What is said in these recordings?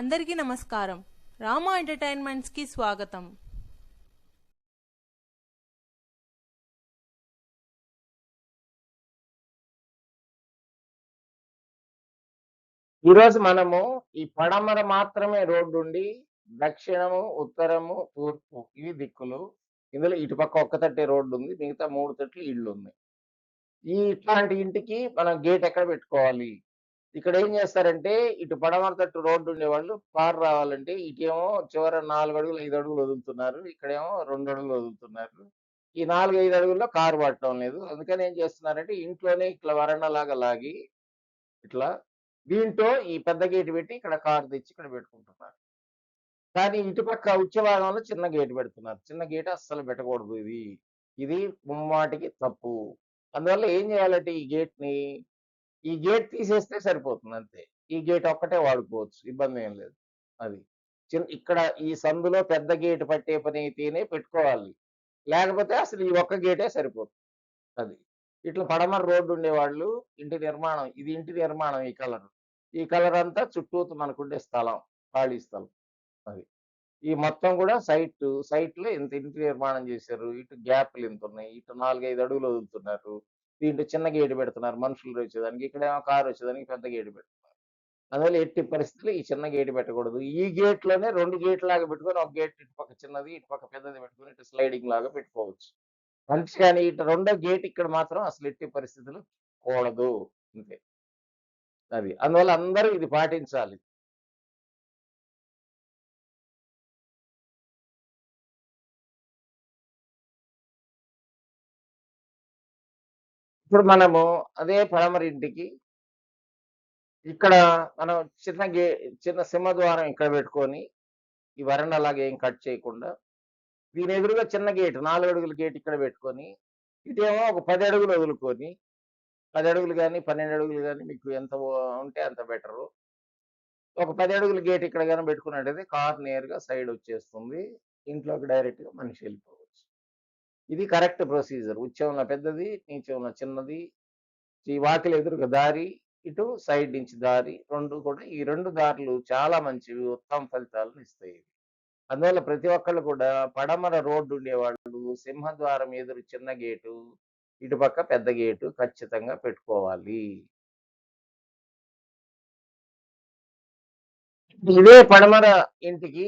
అందరికీ నమస్కారం. రామా ఎంటర్టైన్మెంట్స్కి స్వాగతం. ఈరోజు మనము ఈ పడమర మాత్రమే రోడ్డు ఉండి దక్షిణము ఉత్తరము తూర్పు ఇవి దిక్కులు. ఇందులో ఇటుపక్క ఒక్క తట్టే రోడ్డు ఉంది మిగతా మూడు తట్లు ఇళ్ళు ఉంది ఈ ఇట్లాంటి ఇంటికి మనం గేట్ ఎక్కడ పెట్టుకోవాలి? ఇక్కడ ఏం చేస్తారంటే ఇటు పడమర తట్టు రోడ్డు ఉండేవాళ్ళు కారు రావాలంటే ఇటేమో చివర నాలుగు అడుగులు ఐదు అడుగులు వదులుతున్నారు ఇక్కడేమో రెండు అడుగులు వదులుతున్నారు. ఈ నాలుగు ఐదు అడుగుల్లో కారు పట్టడం లేదు. అందుకని ఏం చేస్తున్నారంటే ఇంట్లోనే ఇట్లా వరండా లాగా లాగి ఇట్లా దీంట్లో ఈ పెద్ద గేట్ పెట్టి ఇక్కడ కారు తెచ్చి ఇక్కడ పెట్టుకుంటున్నారు. కానీ ఇటుపక్క ఉచ్చభాగంలో చిన్న గేట్ పెడుతున్నారు. చిన్న గేట్ అస్సలు పెట్టకూడదు ఇది. ఇది ముమ్మాటికి తప్పు. అందువల్ల ఏం చేయాలంటే ఈ గేట్ని ఈ గేట్ తీసేస్తే సరిపోతుంది అంతే. ఈ గేట్ ఒక్కటే వాడుకోవచ్చు ఇబ్బంది ఏం లేదు. అది చిన్న ఇక్కడ ఈ సందులో పెద్ద గేట్ పట్టే పని అయితేనే పెట్టుకోవాలి. లేకపోతే అసలు ఈ ఒక్క గేటే సరిపోతుంది అది. ఇట్లా పడమర రోడ్డు ఉండేవాళ్ళు ఇంటి నిర్మాణం ఇది ఇంటి నిర్మాణం ఈ కలర్. ఈ కలర్ అంతా చుట్టూతు మనకుండే స్థలం ఖాళీ స్థలం. అది. ఈ మొత్తం కూడా సైట్ సైట్లో ఇంత ఇంటి నిర్మాణం చేశారు ఇటు గ్యాప్లు ఇంత ఉన్నాయి ఇటు నాలుగైదు అడుగులు వదులుతున్నారు. దీంట్లో చిన్న గేటు పెడుతున్నారు. మనుషులు వచ్చేదానికి ఇక్కడేమో కారు వచ్చేదానికి పెద్ద గేటు పెడుతున్నారు. అందువల్ల ఎట్టి పరిస్థితులు ఈ చిన్న గేటు పెట్టకూడదు. ఈ గేట్లోనే రెండు గేట్ లాగా పెట్టుకొని ఒక గేట్ ఇటు పక్క చిన్నది ఇటు పక్క పెద్దది పెట్టుకొని ఇటు స్లైడింగ్ లాగా పెట్టుకోవచ్చు. మంచి కానీ ఇటు రెండో గేట్ ఇక్కడ మాత్రం అసలు ఎట్టి పరిస్థితులు కూడదు. అంతే. అది. అందువల్ల అందరూ ఇది పాటించాలి. ఇప్పుడు మనము అదే పడమర ఇంటికి ఇక్కడ మనం చిన్న గే చిన్న సింహద్వారం ఇక్కడ పెట్టుకొని ఈ వరణ అలాగే ఏం కట్ చేయకుండా దీని ఎదురుగా చిన్న గేట్ నాలుగు అడుగుల గేట్ ఇక్కడ పెట్టుకొని ఇటేమో ఒక పది అడుగులు వదులుకొని పది అడుగులు కానీ పన్నెండు అడుగులు కానీ మీకు ఎంత ఉంటే అంత బెటరు. ఒక పది అడుగుల గేట్ ఇక్కడ కానీ పెట్టుకున్నట్టయితే కార్ నేరుగా సైడ్ వచ్చేస్తుంది. ఇంట్లోకి డైరెక్ట్గా మనిషి వెళ్ళిపోవచ్చు. ఇది కరెక్ట్ ప్రొసీజర్. ఉచ్చంలో పెద్దది నీచంలో చిన్నది ఈ వాకిలి ఎదురుగా దారి ఇటు సైడ్ నుంచి దారి రెండు కూడా ఈ రెండు దారులు చాలా మంచివి ఉత్తమ ఫలితాలను ఇస్తాయి. అందువల్ల ప్రతి ఒక్కళ్ళు కూడా పడమర రోడ్డు ఉండేవాళ్ళు సింహద్వారం ఎదురు చిన్న గేటు ఇటుపక్క పెద్ద గేటు ఖచ్చితంగా పెట్టుకోవాలి. ఇదే పడమర ఇంటికి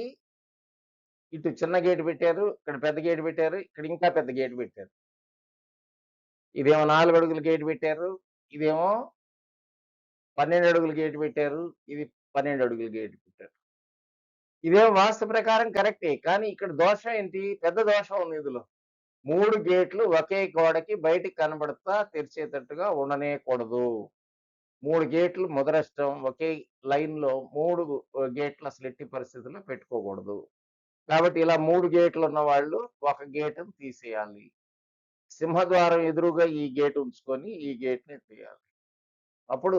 ఇటు చిన్న గేటు పెట్టారు ఇక్కడ పెద్ద గేటు పెట్టారు ఇక్కడ ఇంకా పెద్ద గేటు పెట్టారు. ఇదేమో నాలుగు అడుగుల గేటు పెట్టారు ఇదేమో పన్నెండు అడుగుల గేటు పెట్టారు ఇది పన్నెండు అడుగుల గేటు పెట్టారు. ఇదేమో వాస్తు ప్రకారం కరెక్టే కానీ ఇక్కడ దోషం ఏంటి? పెద్ద దోషం ఉంది ఇందులో. మూడు గేట్లు ఒకే గోడకి బయటికి కనబడతా తెరిచేటట్టుగా ఉండనేకూడదు. మూడు గేట్లు మొదరష్టం ఒకే లైన్లో మూడు గేట్లు అసలు ఎట్టి పరిస్థితుల్లో పెట్టుకోకూడదు. కాబట్టి ఇలా మూడు గేట్లు ఉన్న వాళ్ళు ఒక గేటును తీసేయాలి. సింహద్వారం ఎదురుగా ఈ గేట్ ఉంచుకొని ఈ గేట్ని తీయాలి. అప్పుడు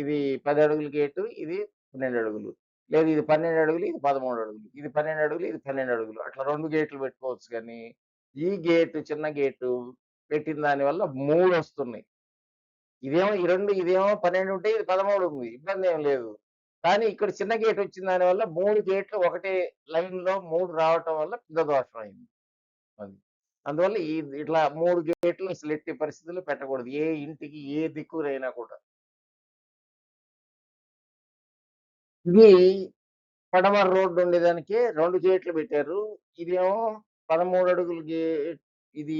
ఇది పది అడుగుల గేటు ఇది పన్నెండు అడుగులు. లేదు ఇది పన్నెండు అడుగులు ఇది పదమూడు అడుగులు. ఇది పన్నెండు అడుగులు ఇది పన్నెండు అడుగులు. అట్లా రెండు గేట్లు పెట్టుకోవచ్చు కానీ ఈ గేటు చిన్న గేటు పెట్టిన దాని వల్ల మూడు వస్తున్నాయి. ఇదేమో ఈ రెండు ఇదేమో పన్నెండు ఉంటే ఇది పదమూడు ఉంది. ఇబ్బంది ఏం లేదు. కానీ ఇక్కడ చిన్న గేట్ వచ్చిన దాని వల్ల మూడు గేట్లు ఒకటే లైన్లో మూడు రావటం వల్ల పెద్ద దోషం అయింది. అది. అందువల్ల ఈ ఇట్లా మూడు గేట్లు అసలు ఎట్టి పరిస్థితుల్లో పెట్టకూడదు. ఏ ఇంటికి ఏ దిక్కురైనా కూడా. ఇది పడమర రోడ్డు ఉండేదానికి రెండు గేట్లు పెట్టారు. ఇదేమో పదమూడు అడుగుల గేట్ ఇది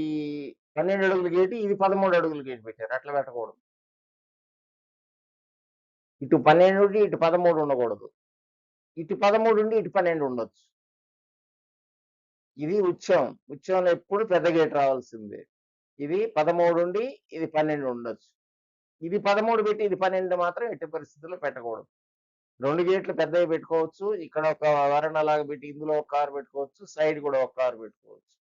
పన్నెండు అడుగుల గేటు ఇది పదమూడు అడుగుల గేట్ పెట్టారు. అట్లా పెట్టకూడదు. ఇటు పన్నెండు ఉండి ఇటు పదమూడు ఉండకూడదు ఇటు పదమూడు ఉండి ఇటు పన్నెండు ఉండొచ్చు ఇది ఉత్సవం ఉత్సవంలో ఎప్పుడు పెద్ద గేట్ రావాల్సిందే. ఇది పదమూడు ఉండి ఇది పన్నెండు ఉండొచ్చు ఇది పదమూడు పెట్టి ఇది పన్నెండు మాత్రం ఎట్టి పరిస్థితుల్లో పెట్టకూడదు. రెండు గేట్లు పెద్దవి పెట్టుకోవచ్చు. ఇక్కడ ఒక వరండా లాగా పెట్టి ఇందులో ఒక కారు పెట్టుకోవచ్చు. సైడ్ కూడా ఒక కారు పెట్టుకోవచ్చు.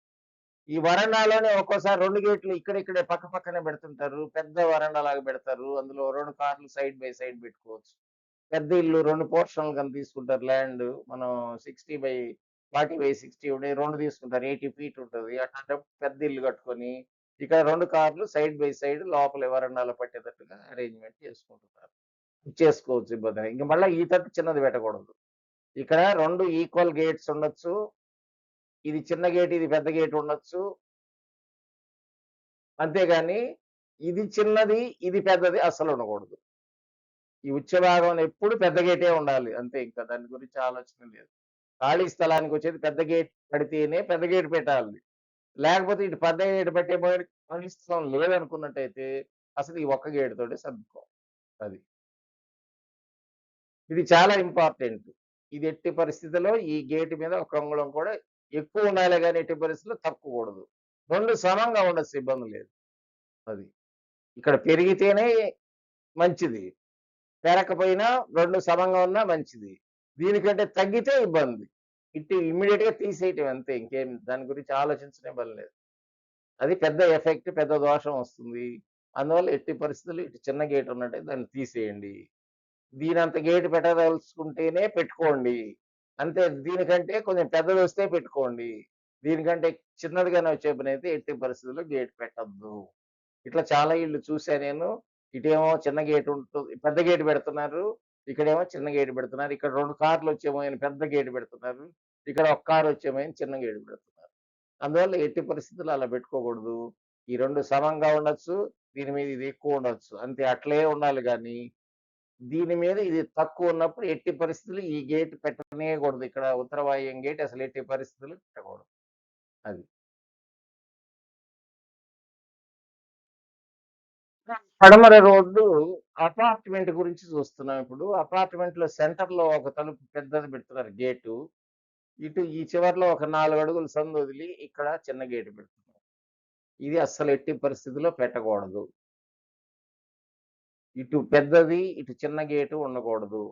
ఈ వరండాలోనే ఒక్కోసారి రెండు గేట్లు ఇక్కడిక్కడే పక్క పక్కనే పెడుతుంటారు. పెద్ద వరండా లాగా పెడతారు. అందులో రెండు కార్లు సైడ్ బై సైడ్ పెట్టుకోవచ్చు. పెద్ద ఇల్లు రెండు పోర్షన్లు కానీ తీసుకుంటారు. ల్యాండ్ మనం sixty by forty by sixty ఉండే రెండు తీసుకుంటారు. ఎయిటీ ఫీట్ ఉంటుంది. అట్లా పెద్ద ఇల్లు కట్టుకొని ఇక్కడ రెండు కార్లు సైడ్ బై సైడ్ లోపల వరండాలో పట్టేటట్టుగా అరేంజ్మెంట్ చేసుకుంటున్నారు. చేసుకోవచ్చు ఇబ్బంది ఇంకా మళ్ళీ ఈ తట్టు చిన్నది పెట్టకూడదు. ఇక్కడ రెండు ఈక్వల్ గేట్స్ ఉండొచ్చు. ఇది చిన్న గేట్ ఇది పెద్ద గేట్ ఉండొచ్చు. అంతేగాని ఇది చిన్నది ఇది పెద్దది అస్సలు ఉండకూడదు. ఈ ఉచ్చ భాగం ఎప్పుడు పెద్ద గేటే ఉండాలి. అంతే ఇంకా దాని గురించి ఆలోచన లేదు. ఖాళీ స్థలానికి వచ్చేది పెద్ద గేట్ పడితేనే పెద్ద గేట్ పెట్టాలి. లేకపోతే ఇటు పెద్ద గేట్ పెట్టే పోయి ఖాళీ స్థలం లేదనుకున్నట్టయితే అసలు ఈ ఒక్క గేట్ తోటి సర్దుకో అది. ఇది చాలా ఇంపార్టెంట్. ఇది ఎట్టి పరిస్థితిలో ఈ గేట్ మీద ఒక అంగుళం కూడా ఎక్కువ ఉండాలి కానీ ఎట్టి పరిస్థితుల్లో తక్కువకూడదు రెండు సమంగా ఉండొచ్చు ఇబ్బంది లేదు. అది. ఇక్కడ పెరిగితేనే మంచిది. పెరకపోయినా రెండు సమంగా ఉన్నా మంచిది. దీనికంటే తగ్గితే ఇబ్బంది. ఇటు ఇమ్మీడియట్గా తీసేయటం అంతే ఇంకేం దాని గురించి ఆలోచించనే పని లేదు. అది పెద్ద ఎఫెక్ట్ పెద్ద దోషం వస్తుంది. అందువల్ల ఎట్టి పరిస్థితులు ఇటు చిన్న గేట్ ఉన్నట్టే దాన్ని తీసేయండి. దీని అంత గేట్ పెట్టదలుచుకుంటేనే పెట్టుకోండి. అంతే దీనికంటే కొంచెం పెద్దది వస్తే పెట్టుకోండి. దీనికంటే చిన్నదిగానే వచ్చే పని అయితే ఎట్టి పరిస్థితుల్లో గేట్ పెట్టద్దు. ఇట్లా చాలా ఇళ్ళు చూసా నేను. ఇటేమో చిన్న గేట్ ఉంటుంది పెద్ద గేట్ పెడుతున్నారు. ఇక్కడేమో చిన్న గేట్ పెడుతున్నారు. ఇక్కడ రెండు కార్లు వచ్చేమో ఆయన పెద్ద గేట్ పెడుతున్నారు. ఇక్కడ ఒక కారు వచ్చేమో చిన్న గేట్ పెడుతున్నారు. అందువల్ల ఎట్టి పరిస్థితులు అలా పెట్టుకోకూడదు. ఈ రెండు సమంగా ఉండొచ్చు. దీని మీద ఇది ఎక్కువ ఉండొచ్చు. అంతే. అట్లే ఉండాలి కానీ దీని మీద ఇది తక్కువ ఉన్నప్పుడు ఎట్టి పరిస్థితులు ఈ గేట్ పెట్టనేయకూడదు ఇక్కడ ఉత్తరవాయం గేట్ అసలు ఎట్టి పరిస్థితులు పెట్టకూడదు. అది. పడమర రోడ్డు అపార్ట్మెంట్ గురించి చూస్తున్నాం ఇప్పుడు. అపార్ట్మెంట్లో సెంటర్లో ఒక తలుపు పెద్దది పెడుతున్నారు గేటు. ఇటు ఈ చివర్లో ఒక నాలుగు అడుగులు సందు వదిలి ఇక్కడ చిన్న గేటు పెడుతున్నారు. ఇది అస్సలు ఎట్టి పరిస్థితిలో పెట్టకూడదు. ఇటు పెద్దది ఇటు చిన్న గేటు ఉండకూడదు.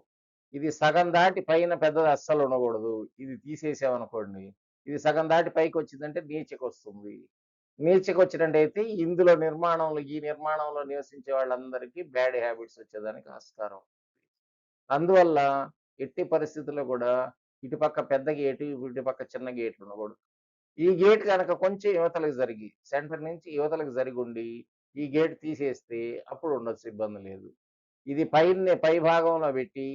ఇది సగం దాటి పైన పెద్దది అస్సలు ఉండకూడదు. ఇది తీసేసామనుకోండి ఇది సగం దాటి పైకి వచ్చిందంటే నీచకు వస్తుంది నీచకు వచ్చినట్టయితే ఇందులో నిర్మాణంలో ఈ నిర్మాణంలో నివసించే వాళ్ళందరికీ బ్యాడ్ హ్యాబిట్స్ వచ్చేదానికి ఆస్కారం. అందువల్ల ఎట్టి పరిస్థితుల్లో కూడా ఇటుపక్క పెద్ద గేటు ఇటుపక్క చిన్న గేట్లు ఉండకూడదు. ఈ గేట్ కనుక కొంచెం యువతలకు జరిగి సెంటర్ నుంచి యువతలకు జరిగి ఉండి ఈ గేట్ తీసేస్తే అప్పుడు ఉండొచ్చు ఇబ్బంది లేదు. ఇది పైన పై భాగంలో పెట్టి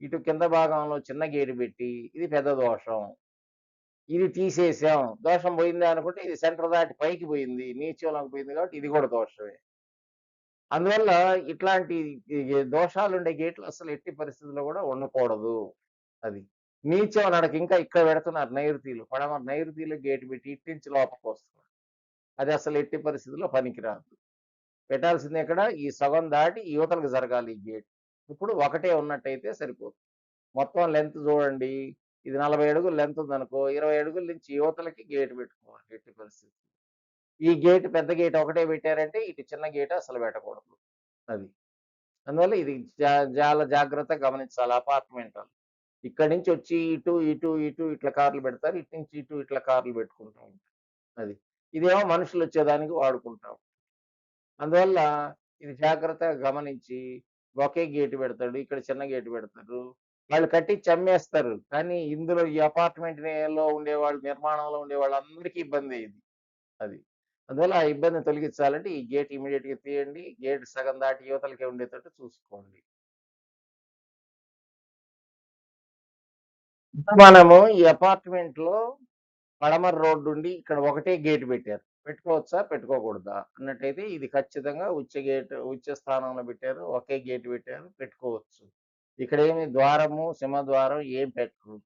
ఇటు కింద భాగంలో చిన్న గేటు పెట్టి ఇది పెద్ద దోషం. ఇది తీసేసాం. దోషం పోయింది అనుకుంటే ఇది సెంటర్ దాటి పైకి పోయింది నీచంలోకి పోయింది కాబట్టి ఇది కూడా దోషమే. అందువల్ల ఇట్లాంటి దోషాలు ఉండే గేట్లు అసలు ఎట్టి పరిస్థితుల్లో కూడా ఉండకూడదు అది. నీచం నడక ఇంకా ఇక్కడ పెడుతున్నారు నైరుతీలు. పడమ నైరుతీలు గేట్ పెట్టి ఇట్టించి లోపలికి వస్తున్నారు. అది అసలు ఎట్టి పరిస్థితుల్లో పనికిరాదు. పెట్టాల్సింది ఎక్కడ? ఈ సగం దాటి యువతలకు జరగాలి ఈ గేట్ ఇప్పుడు ఒకటే ఉన్నట్టయితే సరిపోతుంది మొత్తం లెంత్ చూడండి. ఇది నలభై అడుగులు లెంత్ ఉందనుకో ఇరవై అడుగుల నుంచి యువతలకి గేట్ పెట్టుకోవాలి ఎట్టి పరిస్థితి ఈ గేట్ పెద్ద గేట్ ఒకటే పెట్టారంటే ఇటు చిన్న గేట్ అసలు పెట్టకూడదు అది. అందువల్ల ఇది చాలా జాగ్రత్తగా గమనించాలి. అపార్ట్మెంట్ ఇక్కడి నుంచి వచ్చి ఇటు ఇటు ఇటు ఇట్లా కార్లు పెడతారు. ఇటు నుంచి ఇటు ఇట్లా కార్లు పెట్టుకుంటూ ఉంటారు. అది. ఇదేమో మనుషులు వచ్చేదానికి వాడుకుంటాం అందువల్ల ఇది జాగ్రత్తగా గమనించి ఒకే గేటు పెడతాడు ఇక్కడ చిన్న గేటు పెడతారు వాళ్ళు కట్టి చమ్మేస్తారు. కానీ ఇందులో ఈ అపార్ట్మెంట్లో ఉండే వాళ్ళు నిర్మాణంలో ఉండే వాళ్ళందరికీ ఇబ్బంది ఇది అది. అందువల్ల ఆ ఇబ్బందిని తొలగించాలంటే ఈ గేట్ ఇమీడియట్గా తీయండి. గేట్ సగం దాటి యువతలకే ఉండేటట్టు చూసుకోండి. మనము ఈ అపార్ట్మెంట్లో పడమర రోడ్డు ఉండి ఇక్కడ ఒకటే గేట్ పెట్టారు. పెట్టుకోవచ్చా? పెట్టుకోకూడదా? అన్నట్టయితే ఇది ఖచ్చితంగా ఉచ్చ గేట్ ఉచ్చ స్థానంలో పెట్టారు ఒకే గేట్ పెట్టారు పెట్టుకోవచ్చు. ఇక్కడ ఏమి ద్వారము సింహద్వారం ఏం పెట్టరు.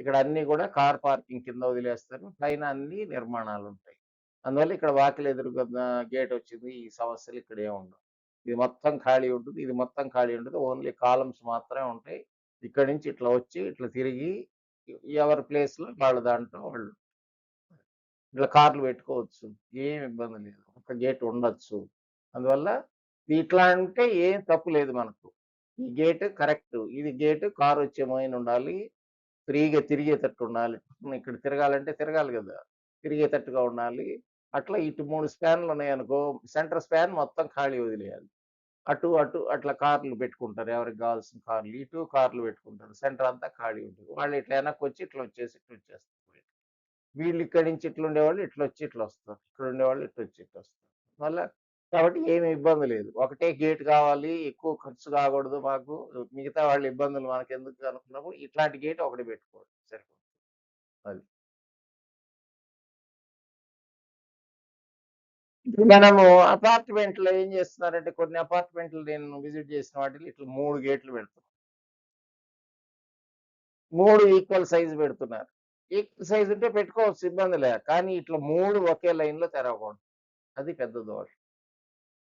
ఇక్కడ అన్ని కూడా కార్ పార్కింగ్ కింద వదిలేస్తారు. పైన అన్ని నిర్మాణాలు ఉంటాయి అందువల్ల ఇక్కడ వాకిలి ఎదురుగా గేట్ వచ్చింది ఈ సమస్యలు ఇక్కడ ఉండవు. ఇది మొత్తం ఖాళీ ఉంటుంది ఇది మొత్తం ఖాళీ ఉంటుంది. ఓన్లీ కాలమ్స్ మాత్రమే ఉంటాయి. ఇక్కడ నుంచి ఇట్లా వచ్చి ఇట్లా తిరిగి ఎవరి ప్లేస్లో వాళ్ళ దాంట్లో వాళ్ళు ఇట్లా కార్లు పెట్టుకోవచ్చు. ఏం ఇబ్బంది లేదు. ఒక గేట్ ఉండొచ్చు. అందువల్ల ఇట్లా అంటే ఏం తప్పు లేదు మనకు. ఈ గేట్ కరెక్ట్. ఇది గేట్ కారు వచ్చే మోయిన ఉండాలి. ఫ్రీగా తిరిగేటట్టు ఉండాలి. ఇక్కడ తిరగాలంటే తిరగాలి కదా. తిరిగేటట్టుగా ఉండాలి. అట్లా ఇటు మూడు స్పాన్లు ఉన్నాయనుకో సెంటర్ స్పాన్ మొత్తం ఖాళీ వదిలేయాలి. అటు అటు అట్లా కార్లు పెట్టుకుంటారు. ఎవరికి కావాల్సిన కార్లు ఇటు కార్లు పెట్టుకుంటారు. సెంటర్ అంతా ఖాళీ ఉంటుంది. వాళ్ళు ఇట్లా వెనక్కి వచ్చి ఇట్లా వచ్చేసి ఇట్లా వచ్చేస్తారు. వీళ్ళు ఇక్కడి నుంచి ఇట్లా ఉండేవాళ్ళు ఇట్లా వచ్చి ఇట్లా వస్తారు ఇక్కడ ఉండేవాళ్ళు ఇట్లా వచ్చి ఇట్లా వస్తారు మళ్ళా కాబట్టి ఏమి ఇబ్బంది లేదు. ఒకటే గేట్ కావాలి, ఎక్కువ ఖర్చు కాకూడదు మాకు. మిగతా వాళ్ళ ఇబ్బందులు మనకెందుకు అనుకున్నప్పుడు ఇట్లాంటి గేట్ ఒకటి పెట్టుకోవడం సరిపోతుంది. అది. మనము అపార్ట్‌మెంట్‌లో ఏం చేస్తున్నారంటే కొన్ని అపార్ట్‌మెంట్‌లు నేను విజిట్ చేసిన వాటిలో ఇట్లా మూడు గేట్లు పెడుతున్నాను మూడు ఈక్వల్ సైజ్ పెడుతున్నారు. ఈక్వల్ సైజ్ ఉంటే పెట్టుకోవచ్చు ఇబ్బంది లే. కానీ ఇట్లా మూడు ఒకే లైన్‌లో తెరవకూడదు. అది పెద్ద దోషం.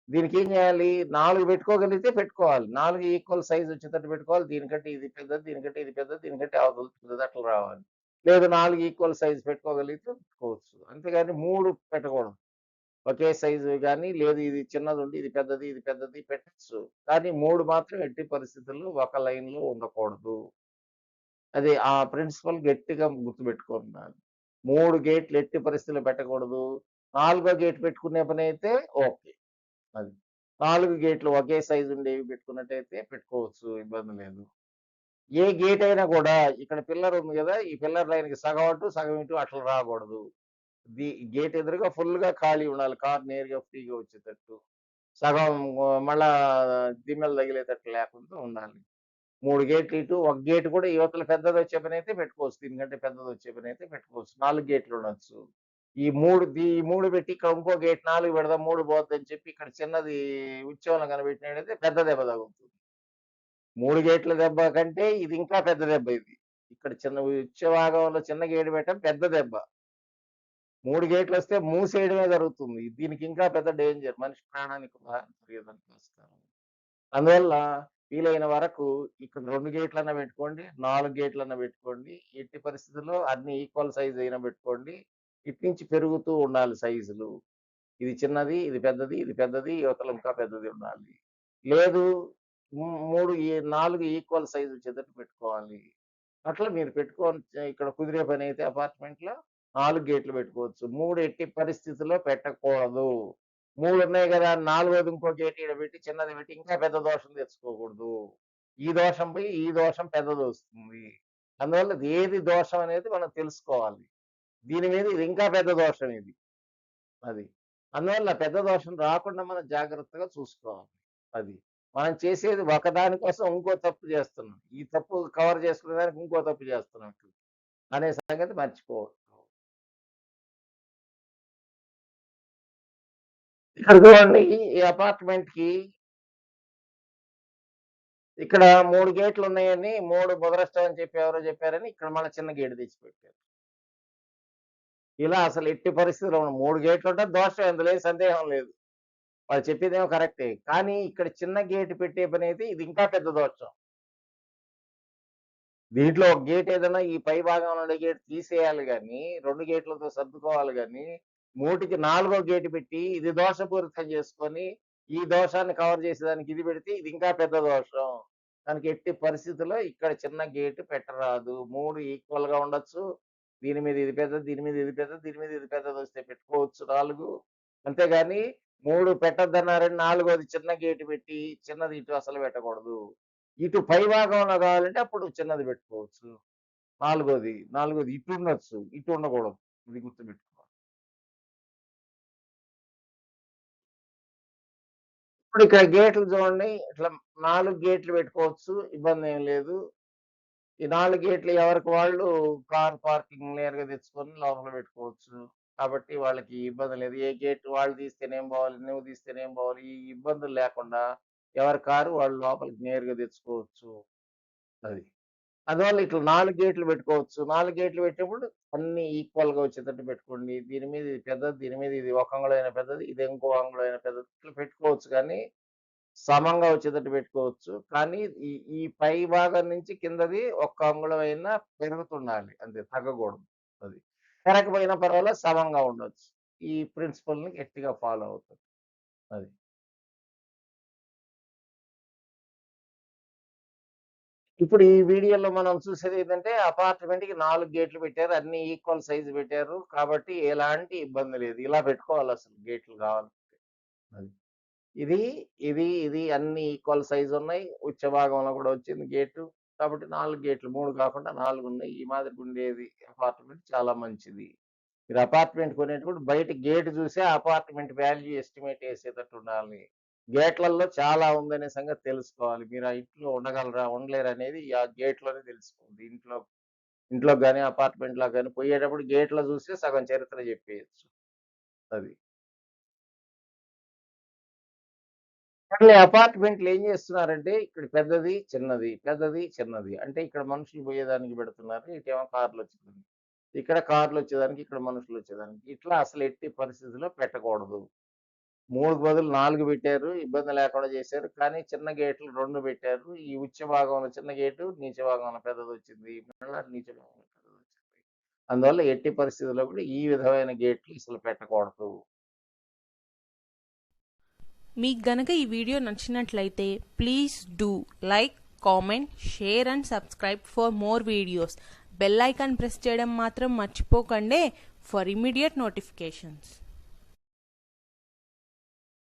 దీనికి ఏం చేయాలి? నాలుగు పెట్టుకోగలిగితే పెట్టుకోవాలి. నాలుగు ఈక్వల్ సైజ్ వచ్చేటట్టు పెట్టుకోవాలి. దీనికంటే ఇది పెద్దది, దీనికంటే ఇది పెద్దది, దీనికంటే అవతల పెద్దది అట్లా రావాలి. లేదు నాలుగు ఈక్వల్ సైజ్ పెట్టుకోగలిగితే పెట్టుకోవచ్చు. అంతేగాని మూడు పెట్టకూడదు. ఒకే సైజు కానీ లేదు ఇది చిన్నది ఉండి ఇది పెద్దది, ఇది పెద్దది పెట్టొచ్చు. కానీ మూడు మాత్రం ఎట్టి పరిస్థితుల్లో ఒక లైన్‌లో ఉండకూడదు. అది ఆ ప్రిన్సిపల్ గట్టిగా గుర్తుపెట్టుకోనుండాలి. 3 గేట్లు ఎట్టి పరిస్థితులు పెట్టకూడదు. నాలుగో గేట్ పెట్టుకునే పనైతే ఓకే. అది. నాలుగు గేట్లు ఒకే సైజు ఉండేవి పెట్టుకున్నట్టయితే పెట్టుకోవచ్చు. ఇబ్బంది లేదు. ఏ గేట్ అయినా కూడా ఇక్కడ పిల్లర్ ఉంది కదా ఈ పిల్లర్ లైన్‌కి సగం అటు, సగం ఇటు అట్లా రాకూడదు. ది గేట్ ఎదురుగా ఫుల్‌గా ఖాళీ ఉండాలి. కార్ నేరుగా ఫ్రీగా వచ్చేటట్టు. సగం మళ్ళా దిమ్మెలు తగిలేటట్టు లేకుండా ఉండాలి. మూడు గేట్లు ఇటు, ఒక గేట్ కూడా యువతల పెద్దదొచ్చే పనైతే పెట్టుకోవచ్చు. దీనికంటే పెద్దదొచ్చే పనైతే పెట్టుకోవచ్చు. నాలుగు గేట్లు ఉండొచ్చు. ఈ మూడు ఈ మూడు పెట్టి ఇక్కడ ఇంకో గేట్ నాలుగు పెడదాం మూడు పోద్దని చెప్పి ఇక్కడ చిన్నది ఉచ్చెవెలం కనిపెట్టినట్టయితే పెద్ద దెబ్బ తగులుతుంది. మూడు గేట్ల దెబ్బ కంటే ఇది ఇంకా పెద్ద దెబ్బ ఇది. ఇక్కడ చిన్న ఉత్సవాగంలో చిన్న గేట్ పెట్టడం పెద్ద దెబ్బ. మూడు గేట్లు వస్తే మూసేయడమే జరుగుతుంది. దీనికి ఇంకా పెద్ద డేంజర్. మనిషి ప్రాణానికి ప్రమాదం జరిగేదానికి అందువల్ల వీలైన వరకు ఇక్కడ 2 గేట్లన్నా పెట్టుకోండి. నాలుగు గేట్లన్నా పెట్టుకోండి. ఎట్టి పరిస్థితుల్లో అన్ని ఈక్వల్ సైజ్ అయినా పెట్టుకోండి. ఇట్నుంచి పెరుగుతూ ఉండాలి సైజులు. ఇది చిన్నది, ఇది పెద్దది, ఇది పెద్దది, యువతలు ఇంకా పెద్దది ఉండాలి. లేదు మూడు నాలుగు ఈక్వల్ సైజు చెదట పెట్టుకోవాలి. అట్లా మీరు పెట్టుకోని ఇక్కడ కుదిరే పని అయితే అపార్ట్‌మెంట్‌లో నాలుగు గేట్లు పెట్టుకోవచ్చు. మూడు ఎట్టి పరిస్థితుల్లో పెట్టకూడదు. మూడు ఉన్నాయి కదా నాలుగోది ఇంకోటి గేట్ ఈడ పెట్టి చిన్నది పెట్టి ఇంకా పెద్ద దోషం తెచ్చుకోకూడదు. ఈ దోషం పోయి ఈ దోషం పెద్దదొస్తుంది. అందువల్ల ఏది దోషం అనేది మనం తెలుసుకోవాలి. దీని మీద ఇది ఇంకా పెద్ద దోషం ఇది. అది. అందువల్ల పెద్ద దోషం రాకుండా మనం జాగ్రత్తగా చూసుకోవాలి. అది. మనం చేసేది ఒకదానికోసం ఇంకో తప్పు చేస్తున్నాం. ఈ తప్పు కవర్ చేసుకునే దానికి ఇంకో తప్పు చేస్తున్నాం. అనే సంగతి మర్చిపోవద్దు. ఇక్కడ చూడండి ఈ అపార్ట్‌మెంట్‌కి ఇక్కడ మూడు గేట్లు ఉన్నాయని మూడు 3 అని చెప్పి ఎవరో చెప్పారని ఇక్కడ మన చిన్న గేట్ తెచ్చిపెట్టారు. ఇలా అసలు ఎట్టి పరిస్థితిలో 3 గేట్లు ఉంటే దోషం ఎందులో సందేహం లేదు. వాళ్ళు చెప్పేదేమో కరెక్టే. కానీ ఇక్కడ చిన్న గేట్ పెట్టే పని అయితే ఇది ఇంకా పెద్ద దోషం. దీంట్లో ఒక గేట్ ఏదైనా ఈ పై భాగంలో ఉండే గేట్ తీసేయాలి కానీ రెండు గేట్లతో సర్దుకోవాలి కానీ మూటికి నాలుగో గేట్ పెట్టి ఇది దోషపూరితం చేసుకొని, ఈ దోషాన్ని కవర్ చేసేదానికి ఇది పెడితే ఇది ఇంకా పెద్ద దోషం. దానికి ఎట్టి పరిస్థితుల్లో ఇక్కడ చిన్న గేట్ పెట్టరాదు. మూడు ఈక్వల్గా ఉండొచ్చు. దీని మీద ఇది పెద్ద దీని మీద ఇది పెద్ద దీని మీద ఇది పెద్దది వస్తే పెట్టుకోవచ్చు నాలుగు అంతేగాని మూడు పెట్టద్దన్నారని నాలుగోది చిన్న గేట్ పెట్టి, చిన్నది ఇటు అసలు పెట్టకూడదు. ఇటు పై భాగంలో కావాలంటే అప్పుడు చిన్నది పెట్టుకోవచ్చు. నాలుగోది, నాలుగోది ఇటు ఉండొచ్చు. ఇటు ఉండకూడదు. ఇది గుర్తుపెట్టుకో ఇప్పుడు ఇక్కడ గేట్లు చూడండి. ఇట్లా నాలుగు గేట్లు పెట్టుకోవచ్చు. ఇబ్బంది ఏం లేదు. ఈ నాలుగు గేట్లు ఎవరికి వాళ్ళు కార్ పార్కింగ్ నేరుగా తెచ్చుకొని లోపల పెట్టుకోవచ్చు. కాబట్టి వాళ్ళకి ఇబ్బంది లేదు. ఏ గేట్ వాళ్ళు తీస్తేనేం పోవాలి, నువ్వు తీస్తేనేం పోవాలి. ఈ ఇబ్బందులు లేకుండా ఎవరి కారు వాళ్ళు లోపలికి నేరుగా తెచ్చుకోవచ్చు. అది. అందువల్ల ఇట్లా నాలుగు గేట్లు పెట్టుకోవచ్చు. నాలుగు గేట్లు పెట్టినప్పుడు అన్ని ఈక్వల్‌గా వచ్చేటట్టు పెట్టుకోండి. దీని మీద ఇది పెద్దది, దీని మీద ఇది ఒక అంగుళమైన పెద్దది, ఇది ఇంకో అంగుళమైన పెద్దది ఇట్లా పెట్టుకోవచ్చు కానీ, సమంగా వచ్చేటట్టు పెట్టుకోవచ్చు. కానీ ఈ ఈ పై భాగం నుంచి కిందది ఒక్క అయినా పెరుగుతుండాలి. అంతే తగ్గకూడదు. అది. పెరగకపోయినా పర్వాలేదు సమంగా ఉండొచ్చు. ఈ ప్రిన్సిపల్‌ని గట్టిగా ఫాలో అవుతుంది అది. ఇప్పుడు ఈ వీడియోలో మనం చూసేది ఏంటంటే అపార్ట్మెంట్కి నాలుగు గేట్లు పెట్టారు. అన్ని ఈక్వల్ సైజ్ పెట్టారు. కాబట్టి ఎలాంటి ఇబ్బంది లేదు. ఇలా పెట్టుకోవాలి అసలు గేట్లు కావాలంటే. అది. ఇది, ఇది, ఇది అన్ని ఈక్వల్ సైజ్ ఉన్నాయి. ఉచ్చ భాగంలో కూడా వచ్చింది గేటు. కాబట్టి నాలుగు గేట్లు మూడు కాకుండా నాలుగు ఉన్నాయి. ఈ మాదిరి ఉండేది అపార్ట్‌మెంట్ చాలా మంచిది. మీరు అపార్ట్మెంట్ కొనేటప్పుడు బయట గేట్ చూసే అపార్ట్మెంట్ వాల్యూ ఎస్టిమేట్ వేసేటట్టు ఉండాలి గేట్లలో చాలా ఉందనే సంగతి తెలుసుకోవాలి. మీరు ఆ ఇంట్లో ఉండగలరా? ఉండలేరు అనేది ఆ గేట్లోనే తెలుసుకోండి. ఇంట్లో ఇంట్లో కానీ అపార్ట్మెంట్లో కానీ పోయేటప్పుడు గేట్లో చూస్తే సగం చరిత్ర చెప్పేయచ్చు. అది. మళ్ళీ అపార్ట్మెంట్లు ఏం చేస్తున్నారంటే ఇక్కడ పెద్దది చిన్నది పెద్దది చిన్నది. అంటే ఇక్కడ మనుషులు పోయేదానికి పెడుతున్నారు ఇటేమో కార్లు వచ్చేదానికి. ఇక్కడ కార్లు వచ్చేదానికి ఇక్కడ మనుషులు వచ్చేదానికి. ఇట్లా అసలు ఎట్టి పరిస్థితిలో పెట్టకూడదు. మూడు బదులు నాలుగు పెట్టారు ఇబ్బంది లేకుండా చేశారు. కానీ చిన్న గేట్లు రెండు పెట్టారు. ఈ ఉచ్చ భాగంలో చిన్న గేటు నీచ భాగంలో పెద్దది వచ్చింది. నీచ భాగంలో పెద్దది వచ్చింది. అందువల్ల ఎట్టి పరిస్థితుల్లో కూడా ఈ విధమైన గేట్లు అసలు పెట్టకూడదు. మీకు గనక ఈ వీడియో నచ్చినట్లయితే please do like comment share and subscribe for more videos. Bell icon press చేయడం మాత్రం మర్చిపోకండి. For immediate notifications.